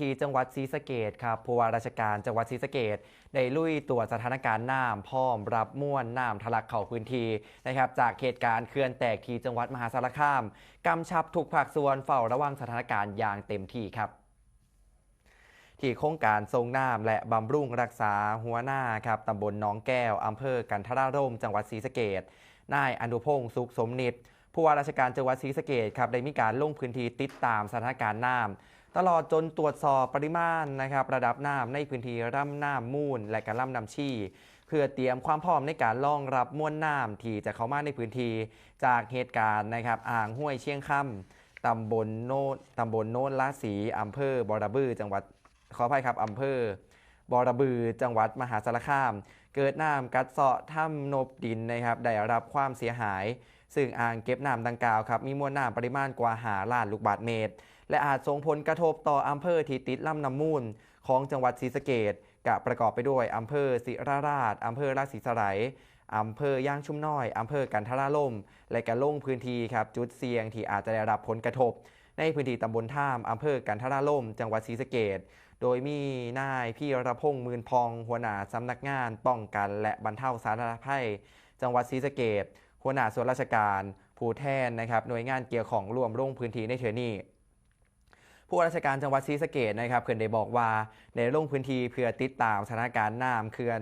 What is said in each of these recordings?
ที่จังหวัดศรีสะเกดครับผู้ว่าราชการจังหวัดศรีสะเกดได้ลุยตรวจสถานการณ์น้ำพร้อมรับม่วนน้ำทะลักเข้าพื้นที่นะครับจากเหตุการณ์เขื่อนแตกที่จังหวัดมหาสารคามกำชับทุกภาคส่วนเฝ้าระวังสถานการณ์อย่างเต็มที่ครับ ที่โครงการทรงน้ำและบำรุงรักษาหัวหน้าครับตำบลหนองแก้วอำเภอกันทราร่ม จังหวัดศรีสะเกดนายอนุพงศ์สุขสมนิตผู้ว่าราชการจังหวัดศรีสะเกดครับได้มีการลงพื้นที่ติดตามสถานการณ์น้ำ ตลอดจนตรวจสอบปริมาณนะครับระดับน้ำในพื้นที่ร่ำน้ำมูล และการล่ำน้ำชี่ เพื่อเตรียมความพร้อมในการรองรับมวลน้ำที่จะเข้ามาในพื้นที่จากเหตุการณ์นะครับอ่างห้วยเชียงคำตำบลโนนตำบลโนนละสีอำเภอบอระบือจังหวัดขออภัยครับอำเภอบอระบือจังหวัดมหาสารคาม เกิดน้ำกัดเซาะถ้ำนบดินนะครับได้รับความเสียหาย ซึ่งอ่างเก็บน้ำดังกล่าวครับมีมวลน้ำปริมาณกว่าหาล้านลูกบาศก์เมตร และอาจส่งผลกระทบต่ออำเภอที่ติดลำน้ำมูล ของจังหวัดศรีสะเกดกะประกอบไปด้วยอำเภอศิราราชอำเภอราชสีสไลอำเภอย่างชุ่มน้อยอำเภอกันทราล่ม และกระลงพื้นที่ครับจุดเสี่ยงที่อาจจะได้รับผลกระทบ ในพื้นที่ตำบลท่ามอำเภอกันทราล่ม จังหวัดศรีสะเกดโดยมีนายพี่รพงษ์มืนพอง หัวหน้าสำนักงานป้องกัน และบรรเทาสาธารณภัย จังหวัดศรีสะเกดหัวหน้าส่วนราชการ ผู้แทนนะครับหน่วยงานเกี่ยวของร่วมลงพื้นที่ในเทอนี้ ผู้ราชการจังหวัดศรีสะเกดนะครับเขื่อนได้บอกว่าได้ลงพื้นที่เพื่อติดตามสถานการณ์น้ำเขื่อน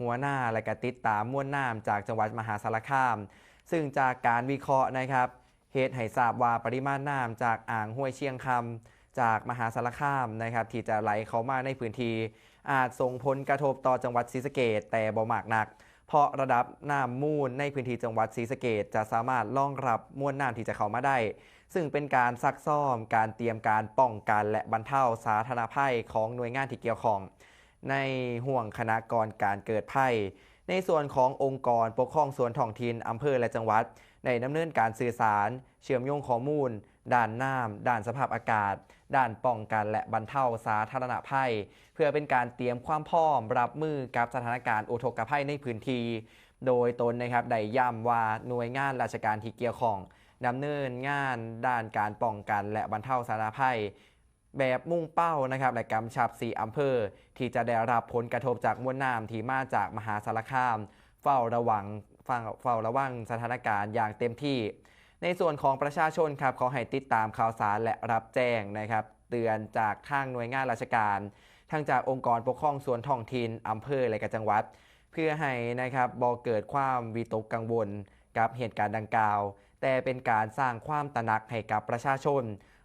หัวหน้าและก็ติดตามมวลน้ำจากจังหวัดมหาสารคาม ซึ่งจากการวิเคราะห์นะครับเหตุให้ทราบว่าปริมาณน้ำจากอ่างห้วยเชียงคำจากมหาสารคามนะครับที่จะไหลเข้ามาในพื้นที่อาจส่งผลกระทบต่อจังหวัดศรีสะเกดแต่บ่มากนัก เพราะระดับน้ำมูลในพื้นที่จังหวัดศรีสะเกดจะสามารถรองรับมวลน้ำที่จะเข้ามาได้ ซึ่งเป็นการซักซ้อม การเตรียมการป้องกันและบรรเทาสาธารณภัยของหน่วยงานที่เกี่ยวข้อง ในห่วงคณะกรการเกิดภัย ในส่วนขององค์กรปกครองส่วนท้องถิ่นอำเภอและจังหวัดในดำเนินการสื่อสาร เชื่อมโยงข้อมูล ด้านน้ำด้านสภาพอากาศ ด้านป้องกันและบรรเทาสาธารณภัย เพื่อเป็นการเตรียมความพร้อมรับมือกับสถานการณ์อุทกภัยในพื้นที่โดยตนนะครับได้ย้ำว่าหน่วยงานราชการที่เกี่ยวข้องดำเนินงานด้านการป้องกันและบรรเทาสาธารณภัย แบบมุ่งเป้านะครับและกำชับ4อำเภอ ที่จะได้รับผลกระทบจากมวลน้ำที่มาจากมหาสารคาม เฝ้าระวังฟังเฝ้าระวังสถานการณ์อย่างเต็มที่ ในส่วนของประชาชนครับขอให้ติดตามข่าวสารและรับแจ้งนะครับเตือนจากทางหน่วยงานราชการ ทั้งจากองค์กรปกครองส่วนท้องถิ่นอำเภอและกจังหวัด เพื่อให้นะครับบอเกิดความวิตกกังวลกับเหตุการณ์ดังกล่าว แต่เป็นการสร้างความตระหนักให้กับประชาชน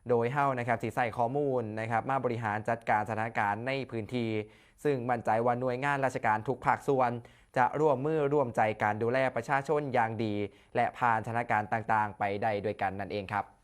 โดยเฮ้านะครับสิใส่ข้อมูลนะครับมาบริหารจัดการสถานการณ์ในพื้นที่ ซึ่งมั่นใจว่าหน่วยงานราชการทุกภาคส่วน จะร่วมมือร่วมใจการดูแลประชาชนอย่างดี และผ่านสถานการณ์ต่างๆ ไปได้ด้วยกันนั่นเองครับ